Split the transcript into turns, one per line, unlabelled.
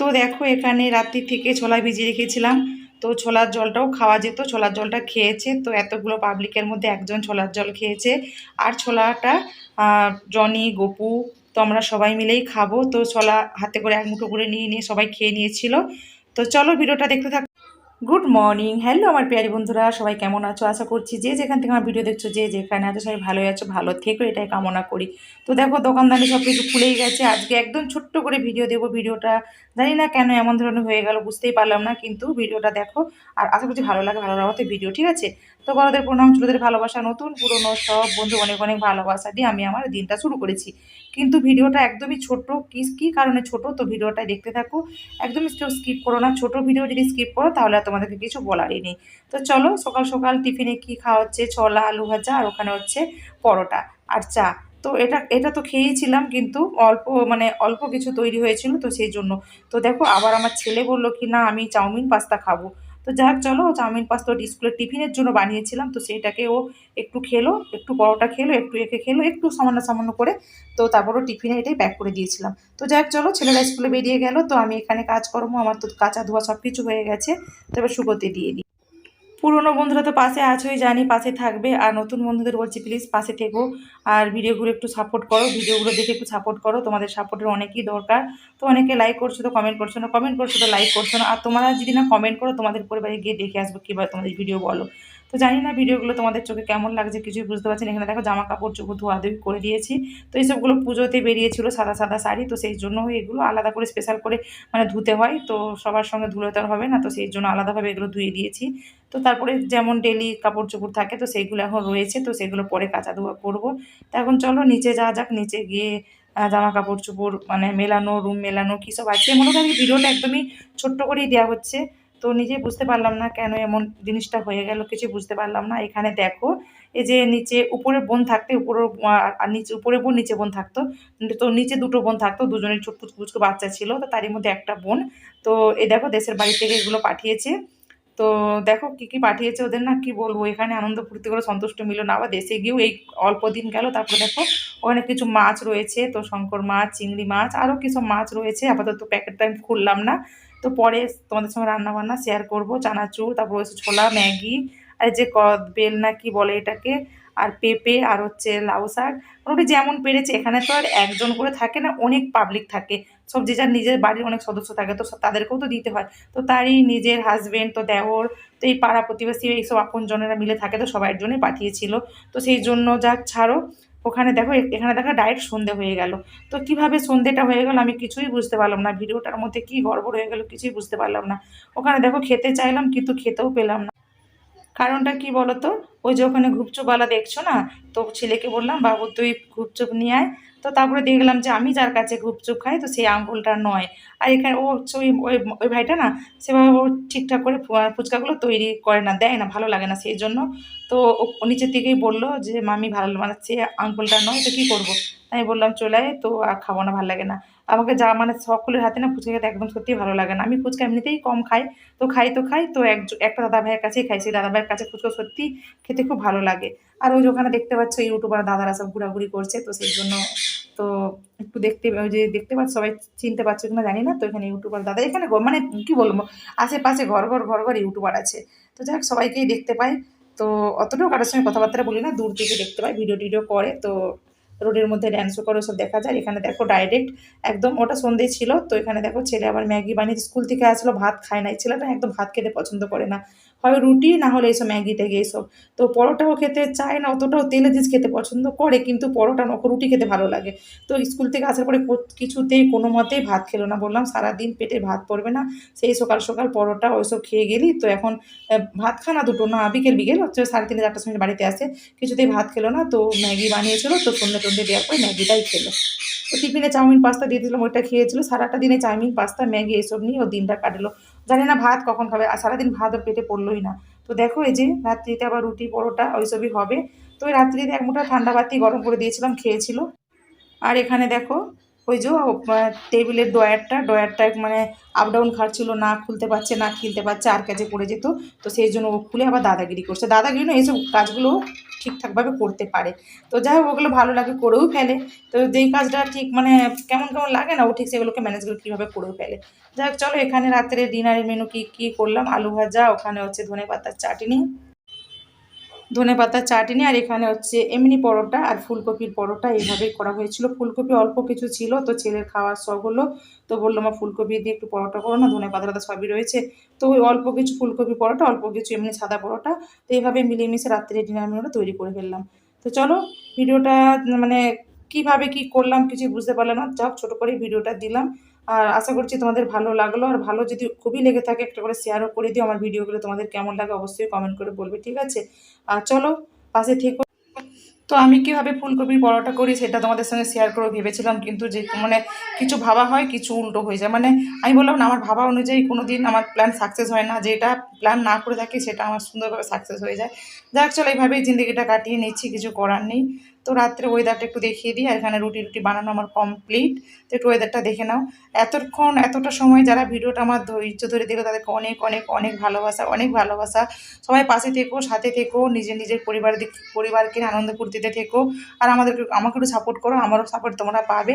তো দেখো এখানে রাত্রি থেকে ছোলা ভিজিয়ে রেখেছিলাম। তো ছোলার জলটাও খাওয়া যেত, ছোলার জলটা খেয়েছে। তো এতগুলো পাবলিকের মধ্যে একজন ছোলার জল খেয়েছে। আর ছোলাটা জনি, গপু, তো আমরা সবাই মিলেই খাব। তো ছোলা হাতে করে এক মুঠো করে নিয়ে নিয়ে সবাই খেয়ে নিয়েছিল। তো চলো ভিডিওটা দেখতে থাক গুড মর্নিং হ্যালো আমার প্রিয়ারি বন্ধুরা, সবাই কেমন আছো? আশা করছি যে যেখান থেকে আমার ভিডিও দেখছ, যে যেখানে আছো, সবাই ভালোই আছো, ভালো থেকো, এটাই কামনা করি। তো দেখো, দোকানদারি সব কিছু খুলেই গেছে। আজকে একদম ছোট্ট করে ভিডিও দেবো। ভিডিওটা জানি না কেন এমন ধরনের হয়ে গেল, বুঝতেই পারলাম না, কিন্তু ভিডিওটা দেখো। আর আশা করছি ভালো লাগে ভালো লাগাতে ভিডিও ঠিক আছে? তো বড়দের প্রণাম, ছোটোদের ভালোবাসা, নতুন, পুরনো, সব বন্ধু, অনেক অনেক ভালোবাসা দিয়ে আমি আমার দিনটা শুরু করেছি। কিন্তু ভিডিওটা একদমই ছোট কী কী কারণে ছোট? তো ভিডিওটা দেখতে থাকো। একদমই কেউ স্কিপ করো না। ছোট ভিডিও যদি স্কিপ করো, তাহলে আর তোমাদেরকে কিছু বলারই নেই। তো চলো সকাল সকাল টিফিনে কি খাওয়া হচ্ছে ছোলা, আলু ভাজা আর ওখানে হচ্ছে পরোটা আর চা। তো এটা এটা তো খেয়েছিলাম কিন্তু অল্প মানে অল্প কিছু তৈরি হয়েছিল তো সেই জন্য। তো দেখো আবার আমার ছেলে বলল কি, না, আমি চাউমিন, পাস্তা খাব। তো যাক, চলো চাউমিন পাস্তা স্কুলের টিফিনের জন্য বানিয়েছিলাম, তো সেইটাকে ও একটু খেলো, একটু পরোটা খেলো, একটু একে খেলো, একটু সামান্য সামান্য করে, তো তারপরও টিফিনে এটাই প্যাক করে দিয়েছিলাম। তো যাক, চলো ছেলেরা স্কুলে বেরিয়ে গেল, তো আমি এখানে কাজকর্ম, আমার তো কাঁচা ধোয়া সব কিছু হয়ে গেছে, তো এবার শুকোতে দিয়ে দিই। পুরনো বন্ধুরা তো পাশে আছোই, জানি পাশে থাকবে। আর নতুন বন্ধুদের বলছি প্লিজ পাশে থেকো। আর ভিডিওগুলো একটু সাপোর্ট করো, ভিডিওগুলো দেখে একটু সাপোর্ট করো। তোমাদের সাপোর্টের অনেকই দরকার। তো অনেকে লাইক করছ তো কমেন্ট করছ না কমেন্ট করছ তো লাইক করছ না। আর তোমরা যদি না কমেন্ট করো, তোমাদের পরিবারে গিয়ে দেখে আসব কীভাবে তোমাদের ভিডিও বলো। তো জানি না ভিডিওগুলো তোমাদের চোখে কেমন লাগছে, কিছুই বুঝতে পারছি এখানে দেখো জামা কাপড় চোপড় ধোয়াধুয়ি করে দিয়েছি। তো এইসবগুলো পুজোতে বেরিয়েছিল সাদা সাদা শাড়ি, তো সেই জন্য এগুলো আলাদা করে স্পেশাল করে মানে ধুতে হয়। তো সবার সঙ্গে ধুলে তো হবে না, তো সেই জন্য আলাদাভাবে এগুলো ধুয়ে দিয়েছি। তো তারপরে যেমন ডেলি কাপড় চোপড় থাকে, তো সেইগুলো এখন রয়েছে, তো সেগুলো পরে কাচা ধোয়া করব। তো এখন চলো নিচে যা যাক, নিচে গিয়ে জামা কাপড় চোপড় মানে মেলানো রুম মেলানো, কী সব আছে। মনে হয় ভিডিওটা একদমই ছোট্ট করেই দেওয়া হচ্ছে। তো নিজে বুঝতে পারলাম না কেন এমন জিনিসটা হয়ে গেল কিছু বুঝতে পারলাম না। এখানে দেখো, এই যে নিচে উপরে বোন থাকতে উপরে আর নিচে, উপরে বোন, নিচে বোন থাকতো। তো নিচে দুটো বোন থাকতো, দুজনের ছোট পুচকু বাচ্চা ছিল, তো তারই মধ্যে একটা বোন। তো এই দেখো, দেশের বাড়ি থেকে এগুলো পাঠিয়েছে। তো দেখো, কি কি পাঠিয়েছে ওদের না, কি বলব? এখানে আনন্দ ফুর্তি করে সন্তুষ্ট মিলল না। বা দেশে গিয়েও এই অল্প দিন গেল, তারপরে দেখো, ওখানে কিছু মাছ রয়েছে, তো শঙ্কর মাছ, চিংড়ি মাছ আরও কিছু মাছ রয়েছে। আপাতত প্যাকেটটা আমি খুললাম না। তো পরে তোমাদের সঙ্গে রান্না বান্না শেয়ার করব চানাচুর তারপর হচ্ছে ছোলা, ম্যাগি, আর যে কদ বেল না কি বলে এটাকে, আর পেঁপে, আর হচ্ছে লাউ শাক। মোটামুটি যেমন পেরেছে, এখানে তো আর একজন করে থাকে না, অনেক পাবলিক থাকে। সব যে যার নিজের বাড়ির অনেক সদস্য থাকে, তো তাদেরকেও তো দিতে হয়। তো তারই নিজের হাজব্যান্ড তো দেওর, তো এই পাড়া প্রতিবেশী, এইসব আপনজনেরা মিলে থাকে, তো সবার জন্যই পাঠিয়েছিল। তো সেই জন্য যাক, ছাড়ো। ওখানে দেখো এখানে দেখা ডাইরেক্ট সন্ধে হয়ে গেল। তো কীভাবে সন্ধেটা হয়ে গেল আমি কিছুই বুঝতে পারলাম না। ভিডিওটার মধ্যে কি গড়বড় হয়ে গেল কিছুই বুঝতে পারলাম না। ওখানে দেখো খেতে চাইলাম কিন্তু খেতেও পেলাম না। কারণটা কি বলো তো ওই যে ওখানে ঘুপচুপওয়ালা দেখছ না? তো ছেলেকে বললাম, বাবু, তুই ঘুপচুপ নিয়ে আয়। তো তারপরে দেখলাম যে আমি যার কাছে ঘুপচুপ খাই, তো সেই আঙ্গুলটা নয়। আর এখানে ও ওই ওই ভাইটা না সেভাবে ও ঠিকঠাক করে ফুচকাগুলো তৈরি করে না, দেয় না, ভালো লাগে না সেই জন্য। তো ও ও নিচের থেকেই বলল যে, মামি ভালো মানে সে আঙ্গুলটা নয়, তো কী করব? আমি বললাম, চলে আয়, তো আর খাব না, ভালো লাগে না। আমাকে যা মানে সকলের হাতে না ফুচকা খেতে একদম সত্যিই ভালো লাগে না। আমি ফুচকা এমনিতেই কম খাই, তো খাই তো খাই, তো এক একটা দাদা ভাইয়ের কাছেই খাই, সেই দাদা ভাইয়ের কাছে ফুচকা সত্যি খেতে খুব ভালো লাগে। আর ওই ওখানে দেখতে পাচ্ছ ইউটিউবার দাদারা সব ঘোরাঘুরি করছে, তো সেই জন্য তো একটু দেখতে, ওই যে দেখতে পাচ্ছ, সবাই চিনতে পারছ কিনা জানি না, তো এখানে ইউটিউবার দাদা, এখানে মানে কি বলব, আশেপাশে ঘর ঘর ঘর ঘর ইউটিউবার আছে। তো যাক, সবাইকেই দেখতে পাই। তো অতটাও কারোর সঙ্গে কথাবার্তা বলি না, দূর থেকে দেখতে পাই, ভিডিও টিডিও করে, তো রোডের মধ্যে ড্যান্সও করে সব দেখা যায়। এখানে দেখো ডাইরেক্ট একদম ওটা সন্ধে ছিল, তো এখানে দেখো ছেলে আবার ম্যাগি বানিয়ে স্কুল থেকে আসলো, ভাত খায় না। ছেলেটা একদম ভাত খেতে পছন্দ করে না। হয় রুটি, না হলে এইসব ম্যাগি ট্যাগি এইসব। তো পরোটাও খেতে চায় না, অতটাও তেলে জিনিস খেতে পছন্দ করে, কিন্তু পরোটা নখ রুটি খেতে ভালো লাগে। তো স্কুল থেকে আসার পরে কিছুতেই কোনো মতেই ভাত খেলো না বললাম, সারাদিন পেটে ভাত পড়বে না, সেই সকাল সকাল পরোটা ওইসব খেয়ে গেলি, তো এখন ভাত খানা দুটো না, বিকেল বিকেল হচ্ছে সাড়ে তিনটে চারটার সময় বাড়িতে আসে, কিছুতেই ভাত খেলো না, তো ম্যাগি বানিয়েছিল, তো সন্ধ্যে টন্ধে দেওয়ার পরে ম্যাগিটাই খেলো। তো টিফিনে চাউমিন, পাস্তা দিয়ে দিলাম, ওইটা খেয়েছিল, সারাটা দিনে চাউমিন, পাস্তা, ম্যাগি, এইসব নিয়ে ও দিনটা কাটলো। জানি না ভাত কখন খাবে, আর সারাদিন ভাত ওর পেটে পড়লোই না। তো দেখো এই যে রাত্রিতে আবার রুটি, পরোটা ওইসবই হবে। তো ওই রাত্রিতে এক মুঠা ঠান্ডা বাতি গরম করে দিয়েছিলাম, খেয়েছিল। আর এখানে দেখো, ওই যে টেবিলের ডয়ারটা ডয়ারটা মানে আপ ডাউন খাচ্ছিল না খুলতে পারছে, না খুলতে পারছে, আর কাছে পড়ে যেত। তো সেই জন্য ও খুলে আবার দাদাগিরি করছে। দাদাগিরি না এইসব কাজগুলো ঠিকঠাকভাবে করতে পারে। তো যাই হোক, ওগুলো ভালো লাগে করেও ফেলে। তো যেই কাজটা ঠিক মানে কেমন কেমন লাগে না, ও ঠিক সেগুলোকে ম্যানেজগুলো কীভাবে করেও ফেলে। যাই চলো এখানে রাত্রে ডিনারের মেনু কী কী করলাম? আলু ভাজা, ওখানে হচ্ছে ধনে পাতার চাটনি। ধনে পাতার চাটনি আর এখানে হচ্ছে এমনি পরোটা আর ফুলকপির পরোটা এইভাবেই করা হয়েছিল। ফুলকপি অল্প কিছু ছিল, তো ছেলের খাওয়ার শখ হলো, তো বলল, মা, ফুলকপি দিয়ে একটু পরোটা করো না, ধনে টাতা সবই রয়েছে। তো ওই অল্প কিছু ফুলকপি পরোটা, অল্প কিছু এমনি সাদা পরোটা, তো এইভাবে মিলিয়েমিশে রাত্রে ডিনার মেনুটা তৈরি করে ফেললাম। তো চলো ভিডিওটা মানে কীভাবে কি করলাম কিছু বুঝতে পারলাম না, যাক, ছোটো করেই ভিডিওটা দিলাম। আর আশা করছি তোমাদের ভালো লাগল। আর ভালো যদি খুবই লেগে থাকে একটা করে শেয়ারও করে দিও আমার ভিডিওগুলো তোমাদের কেমন লাগে অবশ্যই কমেন্ট করে বলবে, ঠিক আছে? আর চলো, পাশে থেকো। তো আমি কীভাবে ফুলকপির পরোটা করি সেটা তোমাদের সঙ্গে শেয়ার করে ভেবেছিলাম, কিন্তু যে মানে কিছু ভাবা হয়, কিছু উল্টো হয়ে যায়। মানে আমি বললাম না, আমার ভাবা অনুযায়ী কোনো দিন আমার প্ল্যান সাকসেস হয় না। যেটা প্ল্যান না করে থাকি, সেটা আমার সুন্দরভাবে সাকসেস হয়ে যায়। যাক, চলো এইভাবেই জিন্দগিটা কাটিয়ে নিচ্ছি, কিছু করার নেই। তো রাত্রে ওয়েদারটা একটু দেখিয়ে দিই, আর এখানে রুটি রুটি বানানো আমার কমপ্লিট তো একটু ওয়েদারটা দেখে নাও। এতক্ষণ, এতটা সময় যারা ভিডিওটা আমার ধৈর্য ধরে দেখো তাদেরকে অনেক অনেক অনেক ভালোবাসা অনেক ভালোবাসা। সবাই পাশে থেকো, সাথে থেকো, নিজের নিজের পরিবার দিক, পরিবারকে আনন্দ ফুর্তিতে থেকো। আর আমাদেরকে, আমাকে একটু সাপোর্ট করো, আমারও সাপোর্ট তোমরা পাবে।